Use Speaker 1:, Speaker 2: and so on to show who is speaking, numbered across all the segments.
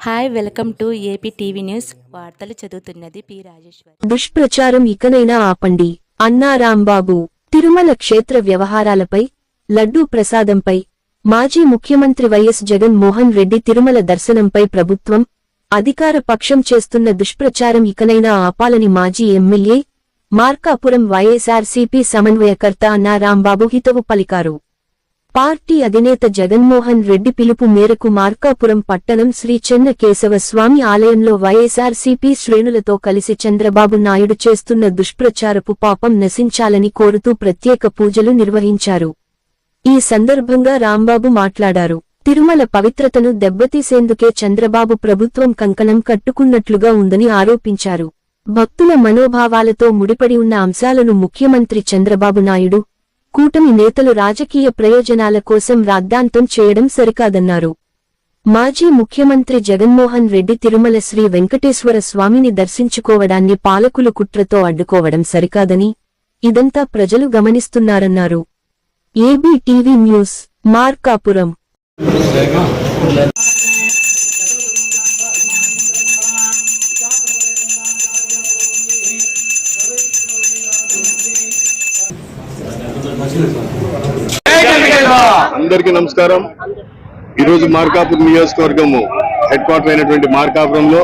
Speaker 1: Hi welcome to AP TV news వార్తలు చదువుతున్నది P Rajeshwari.
Speaker 2: దుష్ప్రచారం ఇకనైనా ఆపండి. అన్నారాంబాబు తిరుమల క్షేత్ర వ్యవహారాలపై లడ్డూ ప్రసాదంపై మాజీ ముఖ్యమంత్రి వైఎస్ జగన్మోహన్ రెడ్డి తిరుమల దర్శనంపై ప్రభుత్వం అధికార పక్షం చేస్తున్న దుష్ప్రచారం ఇకనైనా ఆపాలని మాజీ ఎమ్మెల్యే మార్కాపురం వైఎస్ఆర్సీపీ సమన్వయకర్త అన్నారాంబాబు హితవు పలికారు. పార్టీ అధినేత జగన్మోహన్ రెడ్డి పిలుపు మేరకు మార్కాపురం పట్టణం శ్రీ చెన్న కేశవ స్వామి ఆలయంలో వైఎస్ఆర్సీపీ శ్రేణులతో కలిసి చంద్రబాబు నాయుడు చేస్తున్న దుష్ప్రచారపు పాపం నశించాలని కోరుతూ ప్రత్యేక పూజలు నిర్వహించారు. ఈ సందర్భంగా రాంబాబు మాట్లాడారు. తిరుమల పవిత్రతను దెబ్బతీసేందుకే చంద్రబాబు ప్రభుత్వం కంకణం కట్టుకున్నట్లుగా ఉందని ఆరోపించారు. భక్తుల మనోభావాలతో ముడిపడి ఉన్న అంశాలను ముఖ్యమంత్రి చంద్రబాబు నాయుడు కూటమి నేతలు రాజకీయ ప్రయోజనాల కోసం రాద్ధాంతం చేయడం సరికాదన్నారు. మాజీ ముఖ్యమంత్రి జగన్మోహన్ రెడ్డి తిరుమల శ్రీ వెంకటేశ్వర స్వామిని దర్శించుకోవడాన్ని పాలకులు కుట్రతో అడ్డుకోవడం సరికాదని ఇదంతా ప్రజలు గమనిస్తున్నారన్నారు. AB TV news Markapuram.
Speaker 3: అందరికీ నమస్కారం. ఈరోజు మార్కాపురం నియోజకవర్గము హెడ్ క్వార్టర్ అయినటువంటి మార్కాపురంలో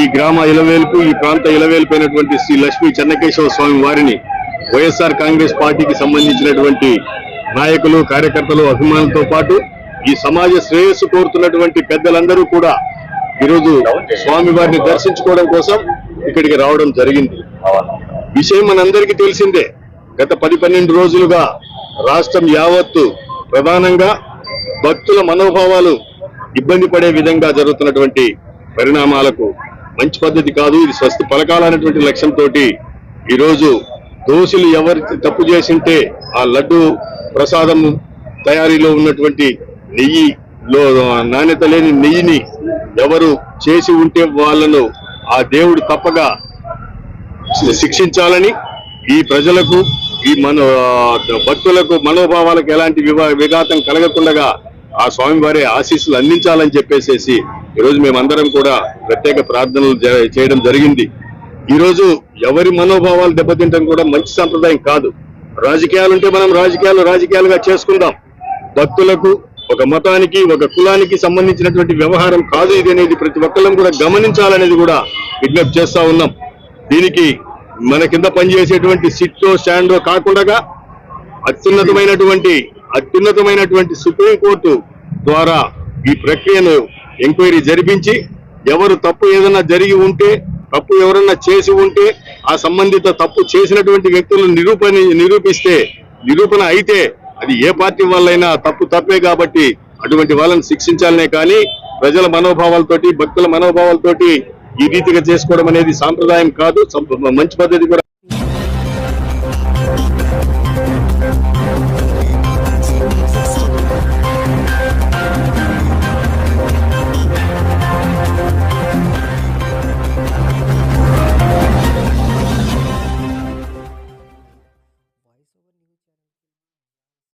Speaker 3: ఈ గ్రామ ఇలవేలుపు ఈ ప్రాంత ఇలవేలుపైనటువంటి శ్రీ లక్ష్మీ చెన్నకేశవ స్వామి వారిని వైఎస్ఆర్ కాంగ్రెస్ పార్టీకి సంబంధించినటువంటి నాయకులు కార్యకర్తలు అభిమానులతో పాటు ఈ సమాజ శ్రేయస్సు కోరుతున్నటువంటి పెద్దలందరూ కూడా ఈరోజు స్వామి వారిని దర్శించుకోవడం కోసం ఇక్కడికి రావడం జరిగింది. విషయం మనందరికీ తెలిసిందే గత పది పన్నెండు రోజులుగా రాష్ట్రం యావత్తు ప్రధానంగా భక్తుల మనోభావాలు ఇబ్బంది పడే విధంగా జరుగుతున్నటువంటి పరిణామాలకు మంచి పద్ధతి కాదు. ఇది స్వస్థ పలకాలనేటువంటి లక్ష్యంతో ఈరోజు దోషులు ఎవరు తప్పు చేసింటే ఆ లడ్డు ప్రసాదం తయారీలో ఉన్నటువంటి నెయ్యిలో నాణ్యత లేని నెయ్యిని ఎవరు చేసి ఉంటే వాళ్ళను ఆ దేవుడు తప్పగా శిక్షించాలని ఈ ప్రజలకు ఈ మన భక్తులకు మనోభావాలకు ఎలాంటి విఘాతం కలగకుండా ఆ స్వామివారి ఆశీస్సులు అందించాలని చెప్పేసేసి ఈరోజు మేమందరం కూడా ప్రత్యేక ప్రార్థనలు జ- చేయడం జరిగింది. ఈరోజు ఎవరి మనోభావాలు దెబ్బతింటం కూడా మంచి సంప్రదాయం కాదు. రాజకీయాలు ఉంటే మనం రాజకీయాలు రాజకీయాలుగా చేసుకుందాం. భక్తులకు ఒక మతానికి ఒక కులానికి సంబంధించినటువంటి వ్యవహారం కాదు ఇది అనేది ప్రతి ఒక్కళ్ళం కూడా గమనించాలనేది కూడా విజ్ఞప్తి చేస్తా ఉన్నాం. దీనికి మన కింద పనిచేసేటువంటి సిట్టో స్టాండో కాకుండా అత్యున్నతమైనటువంటి అత్యున్నతమైనటువంటి సుప్రీంకోర్టు ద్వారా ఈ ప్రక్రియను ఎంక్వైరీ జరిపించి ఎవరు తప్పు ఏదైనా జరిగి ఉంటే తప్పు ఎవరన్నా చేసి ఉంటే ఆ సంబంధిత తప్పు చేసినటువంటి వ్యక్తులను నిరూపణ నిరూపిస్తే నిరూపణ అయితే అది ఏ పార్టీ వాళ్ళైనా తప్పు తప్పే కాబట్టి అటువంటి వాళ్ళని శిక్షించాలనే కానీ ప్రజల మనోభావాలతోటి భక్తుల మనోభావాలతోటి ఈ రీతిగా చేసుకోవడం అనేది సాంప్రదాయం కాదు మంచి పద్ధతి కూడా